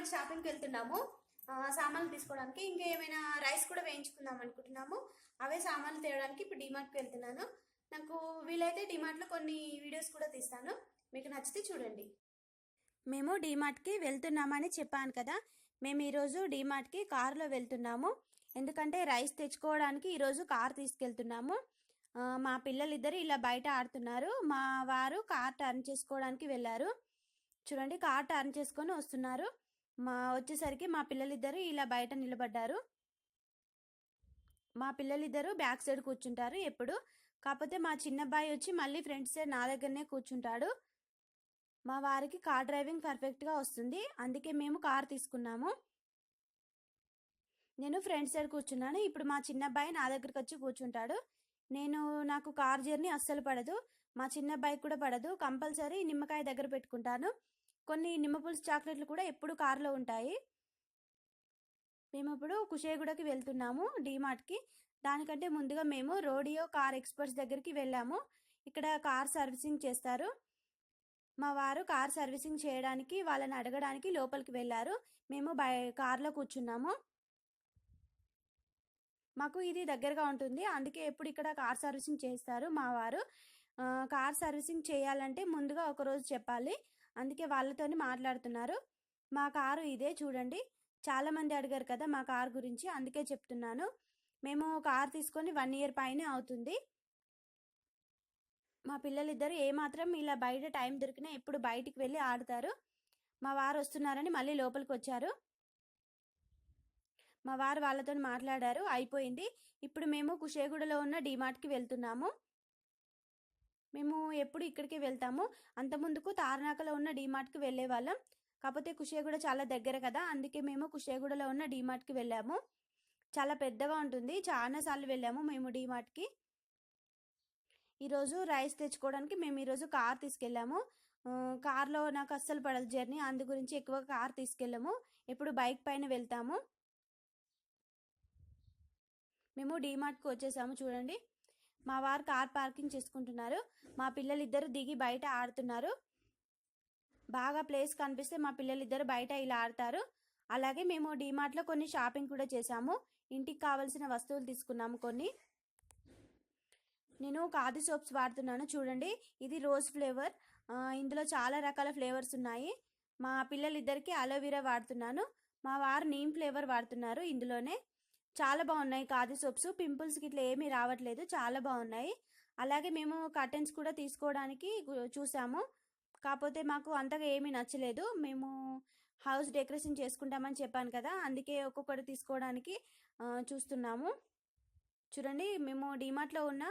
డిమార్ట్ షాపింగ్కి వెళ్తున్నాము. సామాన్లు తీసుకోవడానికి ఇంకా ఏమైనా రైస్ కూడా వేయించుకుందాం అనుకుంటున్నాము. అవే సామాన్లు తేవడానికి ఇప్పుడు డిమార్ట్కి వెళ్తున్నాను. నాకు వీలైతే డిమార్ట్లో కొన్ని వీడియోస్ కూడా తీస్తాను. మీకు నచ్చితే చూడండి. మేము డిమార్ట్కి వెళ్తున్నామని చెప్పాను కదా. మేము ఈరోజు డిమార్ట్కి కారులో వెళ్తున్నాము. ఎందుకంటే రైస్ తెచ్చుకోవడానికి ఈరోజు కార్ తీసుకెళ్తున్నాము. మా పిల్లలిద్దరు ఇలా బయట ఆడుతున్నారు. మా వారు కార్ టర్న్ చేసుకోవడానికి వెళ్ళారు. చూడండి కార్ టర్న్ చేసుకొని వస్తున్నారు. మా వచ్చేసరికి మా పిల్లలిద్దరూ ఇలా బయట నిలబడ్డారు. మా పిల్లలిద్దరూ బ్యాక్ సైడ్ కూర్చుంటారు ఎప్పుడు. కాకపోతే మా చిన్నబ్బాయి వచ్చి మళ్ళీ ఫ్రంట్ సైడ్ నా దగ్గరనే కూర్చుంటాడు. మా వారికి కార్ డ్రైవింగ్ పర్ఫెక్ట్గా వస్తుంది. అందుకే మేము కార్ తీసుకున్నాము. నేను ఫ్రంట్ సైడ్ కూర్చున్నాను. ఇప్పుడు మా చిన్నబ్బాయి నా దగ్గరికి వచ్చి కూర్చుంటాడు. నేను నాకు కార్ జర్నీ అస్సలు పడదు. మా చిన్నబ్బాయికి కూడా పడదు. కంపల్సరీ నిమ్మకాయ దగ్గర పెట్టుకుంటాను. కొన్ని నిమ్మపులుసు చాక్లెట్లు కూడా ఎప్పుడు కారులో ఉంటాయి. మేము ఇప్పుడు కుషేగూడకి వెళ్తున్నాము డీమార్ట్కి. దానికంటే ముందుగా మేము రోడియో కార్ ఎక్స్పర్ట్స్ దగ్గరికి వెళ్ళాము. ఇక్కడ కార్ సర్వీసింగ్ చేస్తారు. మా వారు కార్ సర్వీసింగ్ చేయడానికి వాళ్ళని అడగడానికి లోపలికి వెళ్ళారు. మేము బయ కార్లో కూర్చున్నాము. మాకు ఇది దగ్గరగా ఉంటుంది. అందుకే ఎప్పుడు ఇక్కడ కార్ సర్వీసింగ్ చేస్తారు మా వారు. కార్ సర్వీసింగ్ చేయాలంటే ముందుగా ఒక రోజు చెప్పాలి. అందుకే వాళ్ళతోని మాట్లాడుతున్నారు. మా కారు ఇదే చూడండి. చాలామంది అడిగారు కదా మా కార్ గురించి అందుకే చెప్తున్నాను. మేము కార్ తీసుకొని వన్ ఇయర్ పైనే అవుతుంది. మా పిల్లలిద్దరు ఏమాత్రం ఇలా బయట టైం దొరికినా ఎప్పుడు బయటికి వెళ్ళి ఆడతారు. మా వారు వస్తున్నారని మళ్ళీ లోపలికి వచ్చారు. మా వారు వాళ్ళతో మాట్లాడారు. అయిపోయింది. ఇప్పుడు మేము కుషేగూడలో ఉన్న డిమార్ట్కి వెళ్తున్నాము. మేము ఎప్పుడు ఇక్కడికి వెళ్తాము. అంత ముందుకు తారనాకలో ఉన్న డిమార్ట్కి వెళ్ళే వాళ్ళం. కాకపోతే కుషేగూడ చాలా దగ్గర కదా అందుకే మేము కుషేగూడలో ఉన్న డిమార్ట్కి వెళ్ళాము. చాలా పెద్దగా ఉంటుంది. చాలా సార్లు వెళ్ళాము మేము డిమార్ట్కి. ఈరోజు రైస్ తెచ్చుకోవడానికి మేము ఈరోజు కార్ తీసుకెళ్ళాము. కార్లో నాకు అస్సలు పడదు జర్నీ. అందు గురించి ఎక్కువ కార్ తీసుకెళ్ళాము. ఎప్పుడు బైక్ పైన వెళ్తాము. మేము డీమార్ట్కి వచ్చేసాము చూడండి. మా వారు కార్ పార్కింగ్ చేసుకుంటున్నారు. మా పిల్లలిద్దరు దిగి బయట ఆడుతున్నారు. బాగా ప్లేస్ కనిపిస్తే మా పిల్లలిద్దరు బయట ఇలా ఆడతారు. అలాగే మేము డీమార్ట్లో కొన్ని షాపింగ్ కూడా చేశాము. ఇంటికి కావాల్సిన వస్తువులు తీసుకున్నాము కొన్ని. నేను కాది సోప్స్ వాడుతున్నాను. చూడండి ఇది రోజ్ ఫ్లేవర్. ఇందులో చాలా రకాల ఫ్లేవర్స్ ఉన్నాయి. మా పిల్లలిద్దరికి అలోవెరా వాడుతున్నాను. మా వారు నీమ్ ఫ్లేవర్ వాడుతున్నారు ఇందులోనే. చాలా బాగున్నాయి. కాజు సోప్స్ పింపుల్స్ ఇట్లా ఏమీ రావట్లేదు. చాలా బాగున్నాయి. అలాగే మేము కర్టెన్స్ కూడా తీసుకోవడానికి చూసాము. కాకపోతే మాకు అంతగా ఏమీ నచ్చలేదు. మేము హౌస్ డెకరేషన్ చేసుకుంటామని చెప్పాను కదా అందుకే ఒక్కొక్కటి తీసుకోవడానికి చూస్తున్నాము. చూడండి మేము డిమార్ట్లో ఉన్న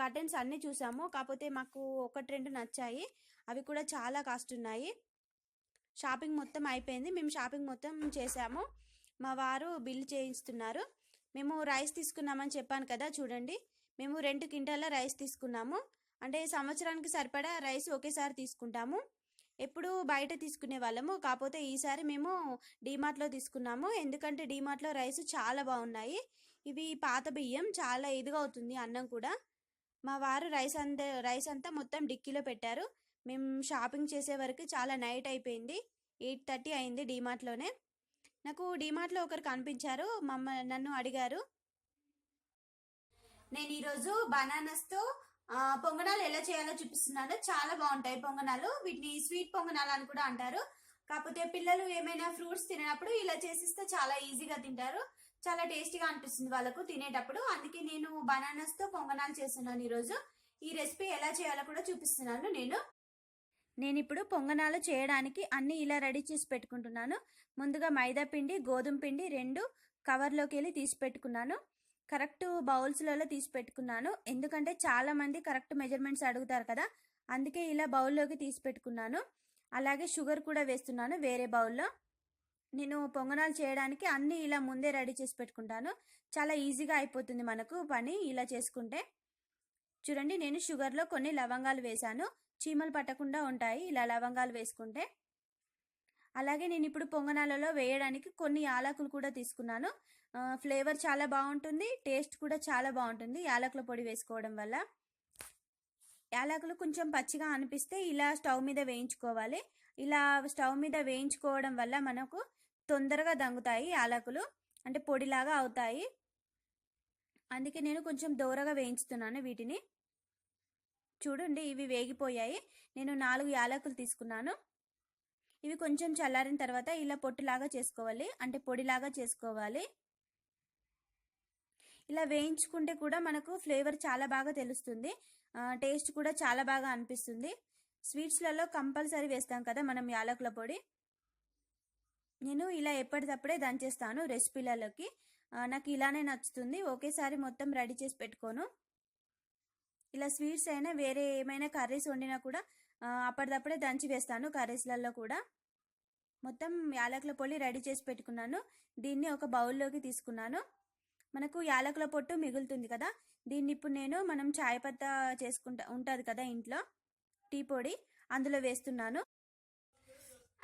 కర్టెన్స్ అన్నీ చూసాము. కాకపోతే మాకు ఒకటి రెండు నచ్చాయి. అవి కూడా చాలా కాస్ట్ ఉన్నాయి. షాపింగ్ మొత్తం అయిపోయింది. మేము షాపింగ్ మొత్తం చేసాము. మా వారు బిల్ చేయిస్తున్నారు. మేము రైస్ తీసుకున్నామని చెప్పాను కదా చూడండి. మేము రెండు క్వింటాల రైస్ తీసుకున్నాము. అంటే సంవత్సరానికి సరిపడా రైస్ ఒకేసారి తీసుకుంటాము. ఎప్పుడు బయట తీసుకునే వాళ్ళము. కాకపోతే ఈసారి మేము డీమార్ట్లో తీసుకున్నాము. ఎందుకంటే డీమార్ట్లో రైస్ చాలా బాగున్నాయి. ఇవి పాత బియ్యం. చాలా ఇదిగా అవుతుంది అన్నం కూడా. మా వారు రైస్ అంతా రైస్ అంతా మొత్తం డిక్కీలో పెట్టారు. మేము షాపింగ్ చేసే వరకు చాలా నైట్ అయిపోయింది. ఎయిట్ థర్టీ అయింది డీమార్ట్లోనే. నాకు డీమార్ట్లో ఒకరు కనిపించారు. మమ్మ నన్ను అడిగారు. నేను ఈరోజు బనానాస్తో పొంగనాలు ఎలా చేయాలో చూపిస్తున్నాను. చాలా బాగుంటాయి పొంగనాలు. వీటిని స్వీట్ పొంగనాలు అని కూడా అంటారు. కాకపోతే పిల్లలు ఏమైనా ఫ్రూట్స్ తినప్పుడు ఇలా చేసిస్తే చాలా ఈజీగా తింటారు. చాలా టేస్టీగా అనిపిస్తుంది వాళ్ళకు తినేటప్పుడు. అందుకే నేను బనానాస్తో పొంగనాలు చేస్తున్నాను ఈరోజు. ఈ రెసిపీ ఎలా చేయాలో కూడా చూపిస్తున్నాను నేను. నేను ఇప్పుడు పొంగనాలు చేయడానికి అన్ని ఇలా రెడీ చేసి పెట్టుకుంటున్నాను. ముందుగా మైదా పిండి గోధుమ పిండి రెండు కవర్లోకి వెళ్ళి తీసి పెట్టుకున్నాను. కరెక్ట్ బౌల్స్లలో తీసి పెట్టుకున్నాను. ఎందుకంటే చాలా మంది కరెక్ట్ మెజర్మెంట్స్ అడుగుతారు కదా అందుకే ఇలా బౌల్లోకి తీసి పెట్టుకున్నాను. అలాగే షుగర్ కూడా వేస్తున్నాను వేరే బౌల్లో. నేను పొంగనాలు చేయడానికి అన్నీ ఇలా ముందే రెడీ చేసి పెట్టుకుంటాను. చాలా ఈజీగా అయిపోతుంది మనకు పని ఇలా చేసుకుంటే. చూడండి నేను షుగర్లో కొన్ని లవంగాలు వేశాను. చీమలు పట్టకుండా ఉంటాయి. ఇలా లవంగాలు వేసుకుంటే. అలాగే నేను ఇప్పుడు పొంగనాలలో వేయడానికి కొన్ని యాలకులు కూడా తీసుకున్నాను. ఫ్లేవర్ చాలా బాగుంటుంది. టేస్ట్ కూడా చాలా బాగుంటుంది యాలకుల పొడి వేసుకోవడం వల్ల. యాలకులు కొంచెం పచ్చిగా అనిపిస్తే ఇలా స్టవ్ మీద వేయించుకోవాలి. ఇలా స్టవ్ మీద వేయించుకోవడం వల్ల మనకు తొందరగా దంగుతాయి యాలకులు. అంటే పొడిలాగా అవుతాయి. అందుకే నేను కొంచెం దూరగా వేయించుతున్నాను వీటిని. చూడండి ఇవి వేగిపోయాయి. నేను నాలుగు యాలకులు తీసుకున్నాను. ఇవి కొంచెం చల్లారిన తర్వాత ఇలా పొట్టులాగా చేసుకోవాలి. అంటే పొడిలాగా చేసుకోవాలి. ఇలా వేయించుకుంటే కూడా మనకు ఫ్లేవర్ చాలా బాగా తెలుస్తుంది. టేస్ట్ కూడా చాలా బాగా అనిపిస్తుంది. స్వీట్స్లలో కంపల్సరీ వేస్తాం కదా మనం యాలకుల పొడి. నేను ఇలా ఎప్పటికప్పుడే దంచేస్తాను రెసిపీలలోకి. నాకు ఇలానే నచ్చుతుంది. ఒకేసారి మొత్తం రెడీ చేసి పెట్టుకోను. ఇలా స్వీట్స్ అయినా వేరే ఏమైనా కర్రీస్ వండినా కూడా అప్పటిదప్పుడే దంచి వేస్తాను కర్రీస్లలో కూడా. మొత్తం యాలకుల పొడి రెడీ చేసి పెట్టుకున్నాను. దీన్ని ఒక బౌల్లోకి తీసుకున్నాను. మనకు యాలకుల పొట్టు మిగులుతుంది కదా దీన్ని ఇప్పుడు నేను మనం చాయ్ పత్తా చేసుకుంటా ఉంటుంది కదా ఇంట్లో టీ పొడి అందులో వేస్తున్నాను.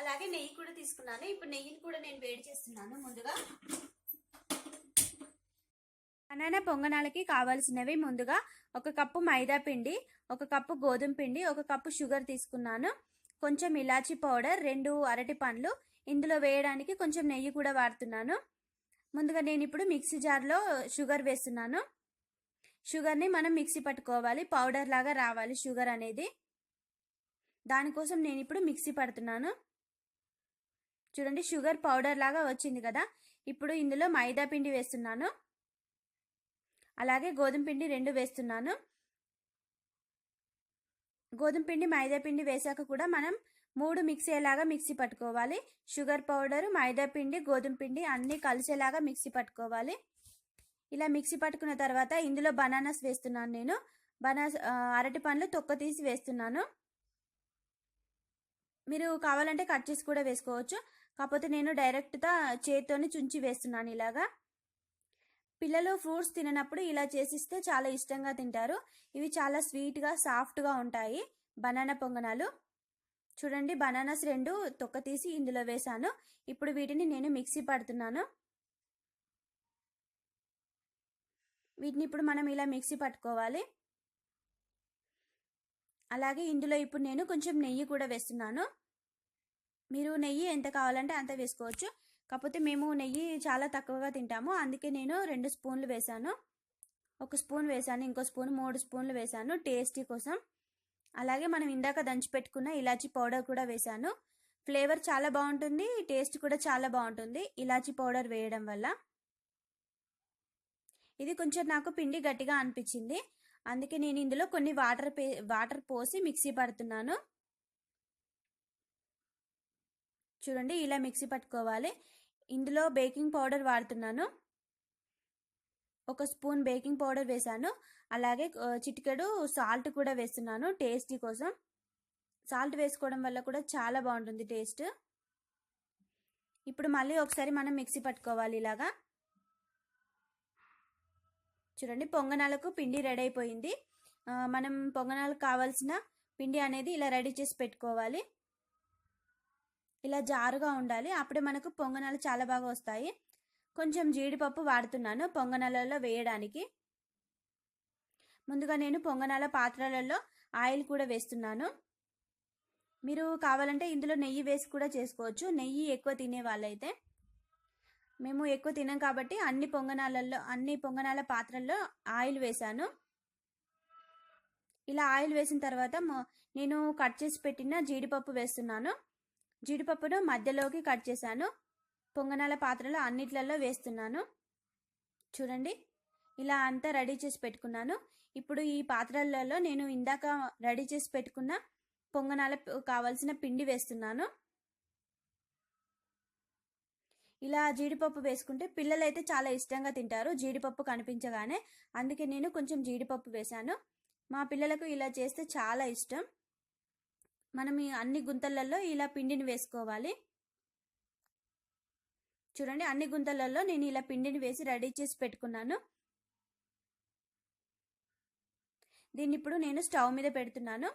అలాగే నెయ్యి కూడా తీసుకున్నాను. ఇప్పుడు నెయ్యిని కూడా నేను వేడి చేస్తున్నాను ముందుగా. బనానా పొంగనాలకి కావాల్సినవి ముందుగా ఒక కప్పు మైదా పిండి ఒక కప్పు గోధుమ పిండి ఒక కప్పు షుగర్ తీసుకున్నాను. కొంచెం ఇలాచీ పౌడర్ రెండు అరటి పండ్లు. ఇందులో వేయడానికి కొంచెం నెయ్యి కూడా వాడుతున్నాను. ముందుగా నేను ఇప్పుడు మిక్సీ జార్లో షుగర్ వేస్తున్నాను. షుగర్ని మనం మిక్సీ పట్టుకోవాలి. పౌడర్ లాగా రావాలి షుగర్ అనేది. దానికోసం నేను ఇప్పుడు మిక్సీ పడుతున్నాను. చూడండి షుగర్ పౌడర్ లాగా వచ్చింది కదా. ఇప్పుడు ఇందులో మైదా పిండి వేస్తున్నాను. అలాగే గోధుమ పిండి రెండు వేస్తున్నాను. గోధుమ పిండి మైదా పిండి వేసాక కూడా మనం మూడు మిక్సీ అయ్యేలాగా మిక్సీ పట్టుకోవాలి. షుగర్ పౌడర్ మైదా పిండి గోధుమ పిండి అన్నీ కలిసేలాగా మిక్సీ పట్టుకోవాలి. ఇలా మిక్సీ పట్టుకున్న తర్వాత ఇందులో బనానాస్ వేస్తున్నాను నేను. బనాస్ అరటి పండ్లు తొక్క తీసి వేస్తున్నాను. మీరు కావాలంటే కట్ చేసి కూడా వేసుకోవచ్చు. కాకపోతే నేను డైరెక్ట్గా చేతితోని చుంచి వేస్తున్నాను ఇలాగా. పిల్లలు ఫ్రూట్స్ తిననప్పుడు ఇలా చేసిస్తే చాలా ఇష్టంగా తింటారు. ఇవి చాలా స్వీట్గా సాఫ్ట్గా ఉంటాయి. బనానా పొంగనాలు. చూడండి బనానాస్ రెండు తొక్క తీసి ఇందులో వేసాను ఇప్పుడు వీటిని నేను మిక్సీ పడుతున్నాను. వీటిని ఇప్పుడు మనం ఇలా మిక్సీ పట్టుకోవాలి. అలాగే ఇందులో ఇప్పుడు నేను కొంచెం నెయ్యి కూడా వేస్తున్నాను. మీరు నెయ్యి ఎంత కావాలంటే అంత వేసుకోవచ్చు. కాకపోతే మేము నెయ్యి చాలా తక్కువగా తింటాము. అందుకే నేను రెండు స్పూన్లు వేసాను ఒక స్పూన్ వేసాను ఇంకో స్పూన్ మూడు స్పూన్లు వేసాను టేస్టీ కోసం. అలాగే మనం ఇందాక దంచి పెట్టుకున్న ఇలాచీ పౌడర్ కూడా వేసాను ఫ్లేవర్ చాలా బాగుంటుంది టేస్ట్ కూడా చాలా బాగుంటుంది ఇలాచీ పౌడర్ వేయడం వల్ల. ఇది కొంచెం నాకు పిండి గట్టిగా అనిపించింది. అందుకే నేను ఇందులో కొన్ని వాటర్ పే వాటర్ పోసి మిక్సీ పడుతున్నాను. చూడండి ఇలా మిక్సీ పట్టుకోవాలి. ఇందులో బేకింగ్ పౌడర్ వాడుతున్నాను. ఒక స్పూన్ బేకింగ్ పౌడర్ వేసాను అలాగే చిటికెడు సాల్ట్ కూడా వేస్తున్నాను టేస్టీ కోసం. సాల్ట్ వేసుకోవడం వల్ల కూడా చాలా బాగుంటుంది టేస్ట్. ఇప్పుడు మళ్ళీ ఒకసారి మనం మిక్సీ పట్టుకోవాలి ఇలాగా. చూడండి పొంగనాలకు పిండి రెడీ అయిపోయింది. మనం పొంగనాలకు కావాల్సిన పిండి అనేది ఇలా రెడీ చేసి పెట్టుకోవాలి. ఇలా జారుగా ఉండాలి. అప్పుడే మనకు పొంగనాలు చాలా బాగా వస్తాయి. కొంచెం జీడిపప్పు వాడుతున్నాను పొంగనాలలో వేయడానికి. ముందుగా నేను పొంగనాల పాత్రలలో ఆయిల్ కూడా వేస్తున్నాను. మీరు కావాలంటే ఇందులో నెయ్యి వేసి కూడా చేసుకోవచ్చు. నెయ్యి ఎక్కువ తినే వాళ్ళైతే. మేము ఎక్కువ తినాం కాబట్టి అన్ని పొంగనాలలో అన్ని పొంగనాల పాత్రల్లో ఆయిల్ వేశాను. ఇలా ఆయిల్ వేసిన తర్వాత నేను కట్ చేసి పెట్టిన జీడిపప్పు వేస్తున్నాను. జీడిపప్పును మధ్యలోకి కట్ చేశాను. పొంగనాల పాత్రలో అన్నిట్లలో వేస్తున్నాను. చూడండి ఇలా అంతా రెడీ చేసి పెట్టుకున్నాను. ఇప్పుడు ఈ పాత్రలలో నేను ఇందాక రెడీ చేసి పెట్టుకున్న పొంగనాల కావాల్సిన పిండి వేస్తున్నాను. ఇలా జీడిపప్పు వేసుకుంటే పిల్లలైతే చాలా ఇష్టంగా తింటారు. జీడిపప్పు కనిపించగానే అందుకే నేను కొంచెం జీడిపప్పు వేశాను. మా పిల్లలకు ఇలా చేస్తే చాలా ఇష్టం. మనం ఈ అన్ని గుంతలలో ఇలా పిండిని వేసుకోవాలి. చూడండి అన్ని గుంతలలో నేను ఇలా పిండిని వేసి రెడీ చేసి పెట్టుకున్నాను. దీన్ని ఇప్పుడు నేను స్టవ్ మీద పెడుతున్నాను.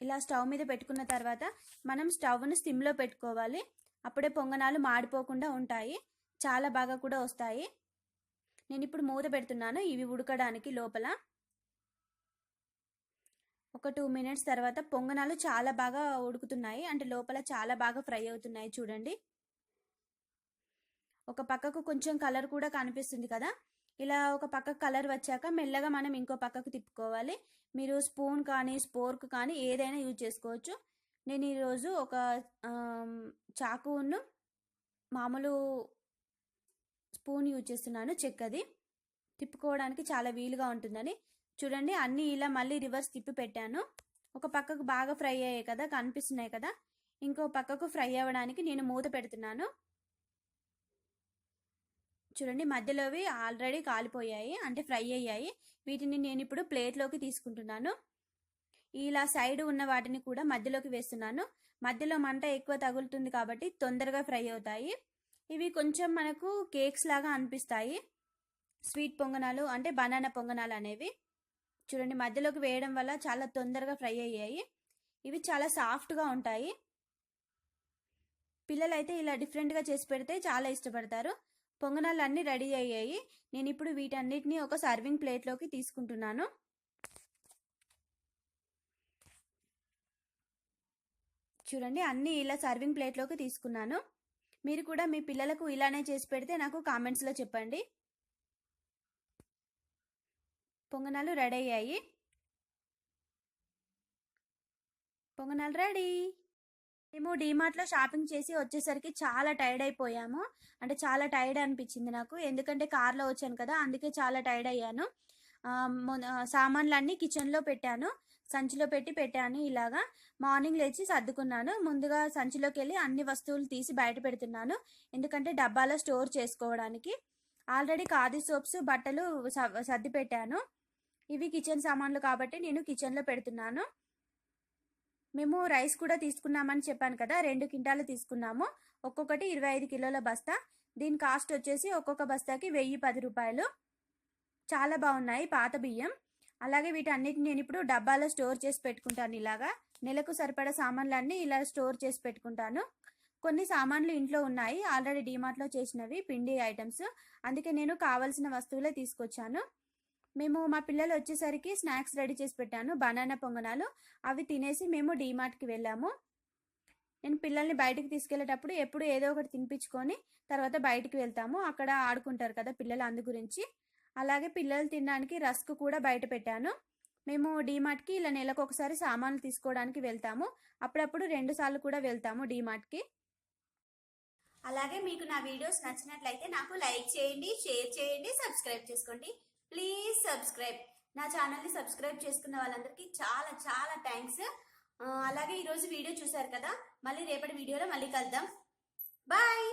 ఇలా స్టవ్ మీద పెట్టుకున్న తర్వాత మనం స్టవ్ను సిమ్లో పెట్టుకోవాలి. అప్పుడే పొంగనాలు మాడిపోకుండా ఉంటాయి. చాలా బాగా కూడా వస్తాయి. నేను ఇప్పుడు మూత పెడుతున్నాను. ఇవి ఉడకడానికి లోపల. ఒక టూ మినిట్స్ తర్వాత పొంగనాలు చాలా బాగా ఉడుకుతున్నాయి. అంటే లోపల చాలా బాగా ఫ్రై అవుతున్నాయి చూడండి. ఒక పక్కకు కొంచెం కలర్ కూడా కనిపిస్తుంది కదా. ఇలా ఒక పక్క కలర్ వచ్చాక మెల్లగా మనం ఇంకో పక్కకు తిప్పుకోవాలి. మీరు స్పూన్ కానీ స్పోర్క్ కానీ ఏదైనా యూజ్ చేసుకోవచ్చు. నేను ఈరోజు ఒక చాకును మామూలు స్పూన్ యూజ్ చేస్తున్నాను చెక్కది. తిప్పుకోవడానికి చాలా వీలుగా ఉంటుందని. చూడండి అన్నీ ఇలా మళ్ళీ రివర్స్ తిప్పి పెట్టాను. ఒక పక్కకు బాగా ఫ్రై అయ్యాయి కదా కనిపిస్తున్నాయి కదా. ఇంకో పక్కకు ఫ్రై అవ్వడానికి నేను మూత పెడుతున్నాను. చూడండి మధ్యలోవి ఆల్రెడీ కాలిపోయాయి అంటే ఫ్రై అయ్యాయి. వీటిని నేను ఇప్పుడు ప్లేట్లోకి తీసుకుంటున్నాను. ఇలా సైడ్ ఉన్న వాటిని కూడా మధ్యలోకి వేస్తున్నాను. మధ్యలో మంట ఎక్కువ తగులుతుంది కాబట్టి తొందరగా ఫ్రై అవుతాయి. ఇవి కొంచెం మనకు కేక్స్ లాగా అనిపిస్తాయి. స్వీట్ పొంగనాలు అంటే బనానా పొంగనాలు అనేవి. చూడండి మధ్యలోకి వేయడం వల్ల చాలా తొందరగా ఫ్రై అయ్యాయి. ఇవి చాలా సాఫ్ట్గా ఉంటాయి. పిల్లలైతే ఇలా డిఫరెంట్గా చేసి పెడితే చాలా ఇష్టపడతారు. పొంగనాలు అన్నీ రెడీ అయ్యాయి. నేను ఇప్పుడు వీటన్నిటిని ఒక సర్వింగ్ ప్లేట్లోకి తీసుకుంటున్నాను. చూడండి అన్నీ ఇలా సర్వింగ్ ప్లేట్లోకి తీసుకున్నాను. మీరు కూడా మీ పిల్లలకు ఇలానే చేసి పెడితే నాకు కామెంట్స్లో చెప్పండి. పొంగనాలు రెడీ అయ్యాయి. పొంగనాలు రెడీ. మేము డీమార్ట్లో షాపింగ్ చేసి వచ్చేసరికి చాలా టైర్డ్ అయిపోయాము. అంటే చాలా టైర్డ్ అనిపించింది నాకు. ఎందుకంటే కార్లో వచ్చాను కదా అందుకే చాలా టైర్డ్ అయ్యాను. సామాన్లన్నీ కిచెన్లో పెట్టాను. సంచిలో పెట్టి పెట్టాను ఇలాగా. మార్నింగ్ లేచి సర్దుకున్నాను. ముందుగా సంచిలోకి వెళ్ళి అన్ని వస్తువులు తీసి బయట పెడుతున్నాను. ఎందుకంటే డబ్బాలో స్టోర్ చేసుకోవడానికి. ఆల్రెడీ ఖాదీ సోప్స్ బట్టలు సర్ది పెట్టాను. ఇవి కిచెన్ సామాన్లు కాబట్టి నేను కిచెన్లో పెడుతున్నాను. మేము రైస్ కూడా తీసుకున్నామని చెప్పాను కదా రెండు కింటాలు తీసుకున్నాము. ఒక్కొక్కటి ఇరవై ఐదు కిలోల బస్తా. దీని కాస్ట్ వచ్చేసి ఒక్కొక్క బస్తాకి వెయ్యి పది రూపాయలు. చాలా బాగున్నాయి పాత బియ్యం. అలాగే వీటన్నిటిని నేను ఇప్పుడు డబ్బాలో స్టోర్ చేసి పెట్టుకుంటాను ఇలాగా. నెలకు సరిపడా సామాన్లన్నీ ఇలా స్టోర్ చేసి పెట్టుకుంటాను. కొన్ని సామాన్లు ఇంట్లో ఉన్నాయి ఆల్రెడీ డీమార్ట్లో చేసినవి పిండి ఐటమ్స్. అందుకే నేను కావలసిన వస్తువులే తీసుకొచ్చాను. మేము మా పిల్లలు వచ్చేసరికి స్నాక్స్ రెడీ చేసి పెట్టాను బనానా పొంగనాలు. అవి తినేసి మేము డీమార్ట్కి వెళ్ళాము. నేను పిల్లల్ని బయటకు తీసుకెళ్ళేటప్పుడు ఎప్పుడు ఏదో ఒకటి తినిపించుకొని తర్వాత బయటికి వెళ్తాము. అక్కడ ఆడుకుంటారు కదా పిల్లలు అందు గురించి. అలాగే పిల్లలు తినడానికి రస్క్ కూడా బయట పెట్టాను. మేము డీమార్ట్కి ఇలా నెలకు ఒకసారి సామాన్లు తీసుకోవడానికి వెళ్తాము. అప్పుడప్పుడు రెండు సార్లు కూడా వెళ్తాము డీమార్ట్కి. అలాగే మీకు నా వీడియోస్ నచ్చినట్లయితే నాకు లైక్ చేయండి షేర్ చేయండి సబ్స్క్రైబ్ చేసుకోండి. ప్లీజ్ సబ్స్క్రైబ్ నా ఛానల్ని సబ్స్క్రైబ్ చేసుకున్న వాళ్ళందరికీ చాలా చాలా థ్యాంక్స్ అలాగే ఈరోజు వీడియో చూసారు కదా? మళ్ళీ రేపటి వీడియోలో మళ్ళీ కలుద్దాం. బాయ్